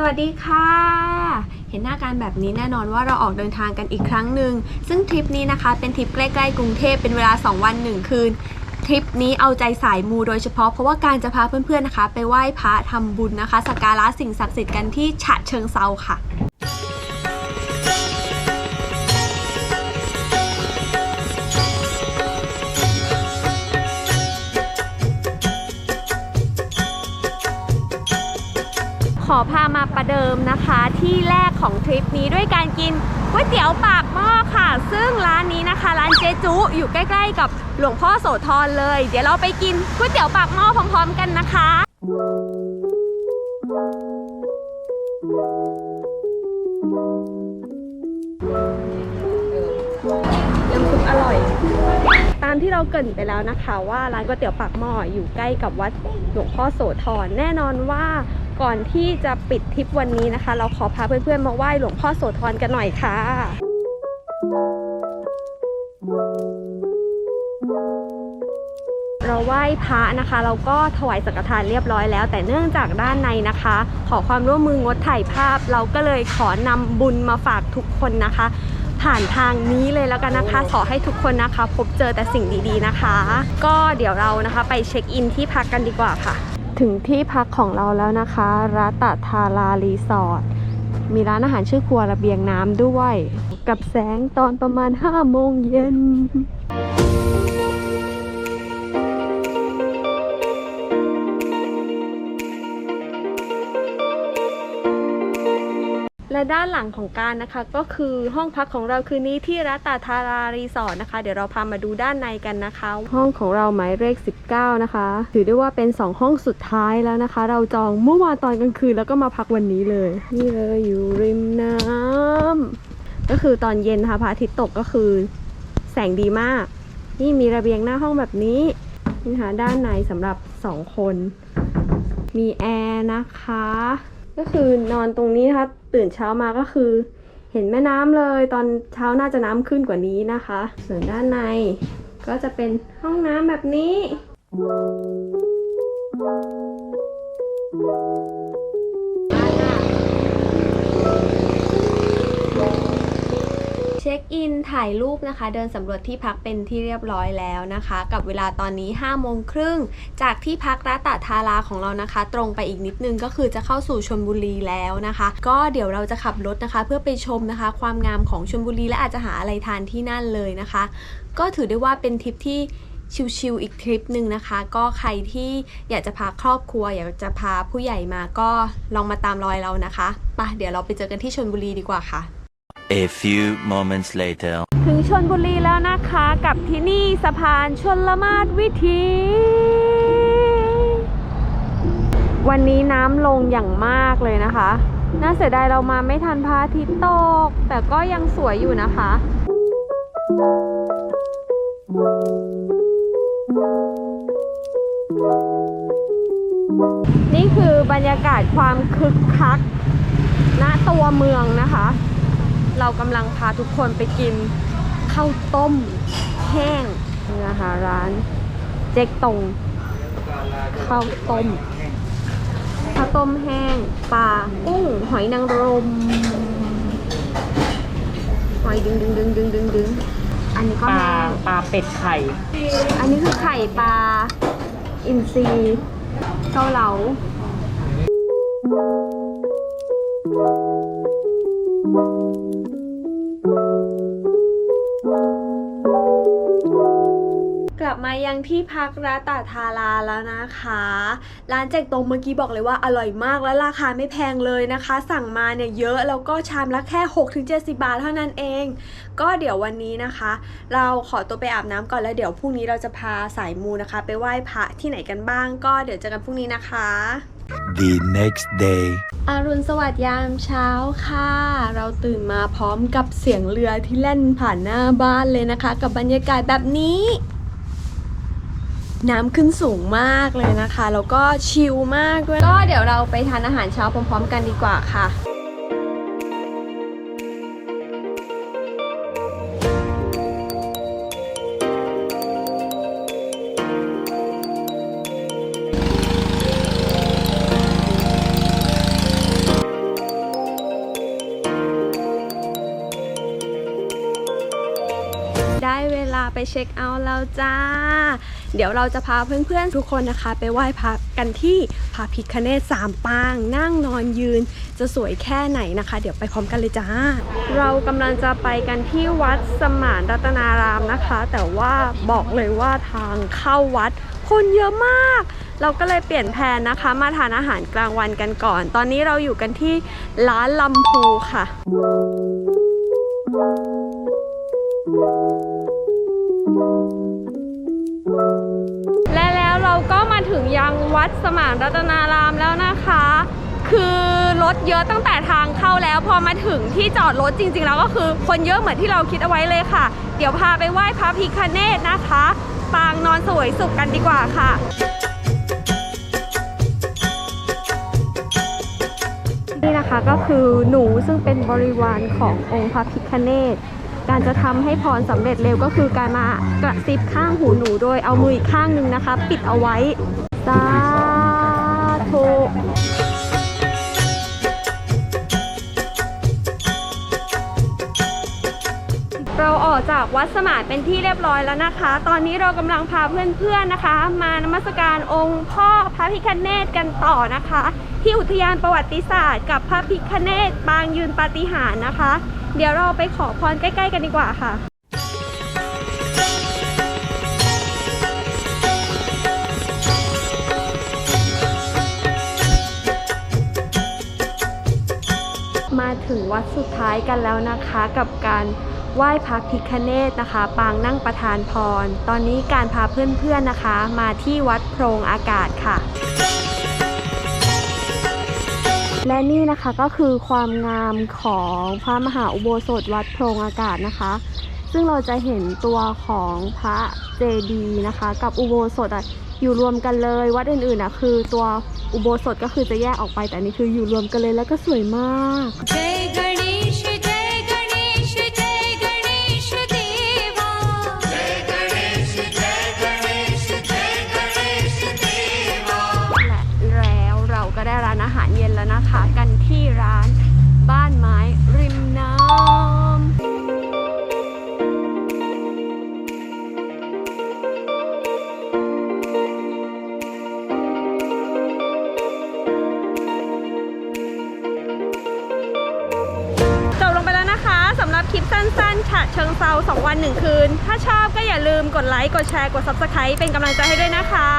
สวัสดีค่ะ เห็นหน้าการแบบนี้แน่นอนว่าเราออกเดินทางกันอีกครั้งหนึ่ง ซึ่งทริปนี้นะคะเป็นทริปใกล้ๆกรุงเทพเป็นเวลา 2 วัน 1 คืน ทริปนี้เอาใจสายมูโดยเฉพาะเพราะว่าการจะพาเพื่อนๆนะคะ ไปไหว้พระทำบุญนะคะสักการะสิ่งศักดิ์สิทธิ์กันที่ฉะเชิงเซาค่ะ ขอพามาประเดิมนะคะที่แรกของทริปนี้ด้วยการกินก๋วยเตี๋ยวปากหม้อค่ะ ซึ่งร้านนี้นะคะร้านเจจุอยู่ใกล้ ๆ กับหลวงพ่อโสธรเลย เดี๋ยวเราไปกินก๋วยเตี๋ยวปากหม้อพร้อมๆกันนะคะน้ำซุปอร่อย ตามที่เราเกรินไปแล้วนะคะ ว่าร้านก๋วยเตี๋ยวปากหม้ออยู่ใกล้กับวัดหลวงพ่อโสธรแน่นอนว่า ก่อนที่จะปิดทริปวันนี้นะคะ เราขอพาเพื่อนๆมาไหว้หลวงพ่อโสธรกันหน่อยค่ะ เราไหว้พระนะคะ เราก็ถวายสังฆทานเรียบร้อยแล้ว แต่เนื่องจากด้านในนะคะ ขอความร่วมมืองดถ่ายภาพ เราก็เลยขอนำบุญมาฝากทุกคนนะคะ ผ่านทางนี้เลยแล้วกันนะคะ ขอให้ทุกคนนะคะ พบเจอแต่สิ่งดีๆนะคะ ก็เดี๋ยวเรานะคะไปเช็คอินที่พักกันดีกว่าค่ะ ถึงที่พักของเราแล้วนะคะรัตทารารีสอร์ทมีร้านอาหารชื่อครัวระเบียงน้ำด้วย กับแสงตอนประมาณ5โมงเย็น และด้านหลังของการนะคะก็คือห้องพักของเราคืนนี้ที่รัตตาธารารีสอร์ทนะคะ เดี๋ยวเราพามาดูด้านในกันนะคะ ห้องของเราหมายเลข 19 นะคะ ถือได้ว่าเป็น 2 ห้องสุดท้ายแล้วนะคะ เราจองเมื่อวานตอนกลางคืนแล้วก็มาพักวันนี้เลย นี่เลยอยู่ริมน้ำก็คือตอนเย็นนะคะพระอาทิตย์ตกก็คือ แสงดีมาก นี่มีระเบียงหน้าห้องแบบนี้นี่นะคะด้านในสำหรับ 2 คน มีแอร์นะคะ ก็คือนอนตรงนี้นะคะ ตื่นเช้ามาก็คือ เห็นแม่น้ำเลย ตอนเช้าน่าจะน้ำขึ้นกว่านี้นะคะ ส่วนด้านในก็จะเป็นห้องน้ำแบบนี้เช็ ถ่ายรูปนะคะ เดินสำรวจที่พักเป็นที่เรียบร้อยแล้วนะคะ กับเวลาตอนนี้5โมงครึ่งจากที่พักรัตตทาราของเรานะคะ ตรงไปอีกนิดนึงก็คือจะเข้าสู่ชลบุรีแล้วนะคะ ก็เดี๋ยวเราจะขับรถนะคะ เพื่อไปชมนะคะ ความงามของชลบุรีและอาจจะหาอะไรทานที่นั่นเลยนะคะ ก็ถือได้ว่าเป็นทริปที่ชิลๆอีกทริปหนึ่งนะคะ ก็ใครที่อยากจะพาครอบครัว อยากจะพาผู้ใหญ่มาก็ลองมาตามรอยเรานะคะไปเดี๋ยวเราไปเจอกันที่ชลบุรีดีกว่าค่ะ A few moments later. ถึงชนบุรีแล้วนะคะกับที่นี่สะพานชนละมาดวิถี วันนี้น้ำลงอย่างมากเลยนะคะ น่าเสียดายเรามาไม่ทันพระอาทิตย์ตก แต่ก็ยังสวยอยู่นะคะ นี่คือบรรยากาศความคึกคักณตัวเมืองนะคะ เรากำลังพาทุกคนไปกินข้าวต้มแห้งนี่นะคะร้านเจ๊กตงข้าวต้มข้าวต้มแห้งปลากุ้งหอยนางรมหอยดึงดึงดึงดึงดึงดึงอันนี้ก็ปลาแห้งปลาเป็ดไข่ อันนี้คือไข่ปลาอินทรีเกาเหลากลั มายังที่พักร้านตาทาราแล้วนะคะ ร้านแจกตรงเมื่อกี้บอกเลยว่าอร่อยมากและราคาไม่แพงเลยนะคะ สั่งมาเนี่ยเยอะแล้วก็ชามละแค่ 6-70 บาทเท่านั้นเอง ก็เดี๋ยววันนี้นะคะ เราขอตัวไปอาบน้ำก่อนแล้วเดี๋ยวพรุ่งนี้เราจะพาสายมูนะคะ ไปไหว้พระที่ไหนกันบ้าง ก็เดี๋ยวเจอกันพรุ่งนี้นะคะ The next day. อรุณสวัสดิ์ยามเช้าค่ะ เราตื่นมาพร้อมกับเสียงเรือที่แล่นผ่านหน้าบ้านเลยนะคะ กับบรรยากาศแบบนี้ น้ำขึ้นสูงมากเลยนะคะ แล้วก็ชิลมากด้วย ก็เดี๋ยวเราไปทานอาหารเช้าพร้อมๆกันดีกว่าค่ะได้เวลาไปเช็คเอาท์แล้วจ้า เดี๋ยวเราจะพาเพื่อนๆทุกคนนะคะ ไปไหว้พระกันที่พระพิคเนตสามปาง นั่งนอนยืน จะสวยแค่ไหนนะคะ เดี๋ยวไปพร้อมกันเลยจ้า เรากำลังจะไปกันที่วัดสมานรัตนารามนะคะ แต่ว่าบอกเลยว่าทางเข้าวัดคนเยอะมาก เราก็เลยเปลี่ยนแผนนะคะ มาทานอาหารกลางวันกันก่อน ตอนนี้เราอยู่กันที่ร้านลำพูค่ะ ดสมานรัตนารามแล้วนะคะ คือรถเยอะตั้งแต่ทางเข้าแล้วพอมาถึงที่จอดรถจริง ๆ แล้วก็คือคนเยอะเหมือนที่เราคิดเอาไว้เลยค่ะ เดี๋ยวพาไปไหว้พระพิคเนตนะคะ ปางนอนสวยสุขกันดีกว่าค่ะนี่นะคะก็คือหนูซึ่งเป็นบริวารขององค์พระพิคเนตการจะทำให้พรสำเร็จเร็วก็คือการมากระซิบข้างหูหนูโดยเอามืออีกข้างหนึ่งนะคะ ปิดเอาไว้สา จากวัดสมานเป็นที่เรียบร้อยแล้วนะคะ ตอนนี้เรากำลังพาเพื่อนๆนะคะ มานมัสการองค์พ่อพระพิคเนตกันต่อนะคะ ที่อุทยานประวัติศาสตร์ กับพระพิคเนตปางยืนปาฏิหาริย์นะคะ เดี๋ยวเราไปขอพรใกล้ ๆ กันดีกว่าค่ะมาถึงวัดสุดท้ายกันแล้วนะคะกับการ ไหว้พระพิคเนตนะคะ ปางนั่งประธานพร ตอนนี้การพาเพื่อนๆนะคะ มาที่วัดโพรงอากาศค่ะ และนี่นะคะก็คือความงามของพระมหาอุโบสถวัดโพรงอากาศนะคะ ซึ่งเราจะเห็นตัวของพระเจดีย์นะคะ กับอุโบสถอยู่รวมกันเลยวัดอื่นๆอะคือตัวอุโบสถก็คือจะแยกออกไปแต่นี่คืออยู่รวมกันเลยแล้วก็สวยมาก อาหารเย็นแล้วนะคะ กันที่ร้านบ้านไม้ริมน้ำจบลงไปแล้วนะคะสำหรับคลิปสั้นๆฉะเชิงเซา2 วัน 1 คืน ถ้าชอบก็อย่าลืมกดไลค์ กดแชร์ กด Subscribe เป็นกำลังใจให้ด้วยนะคะ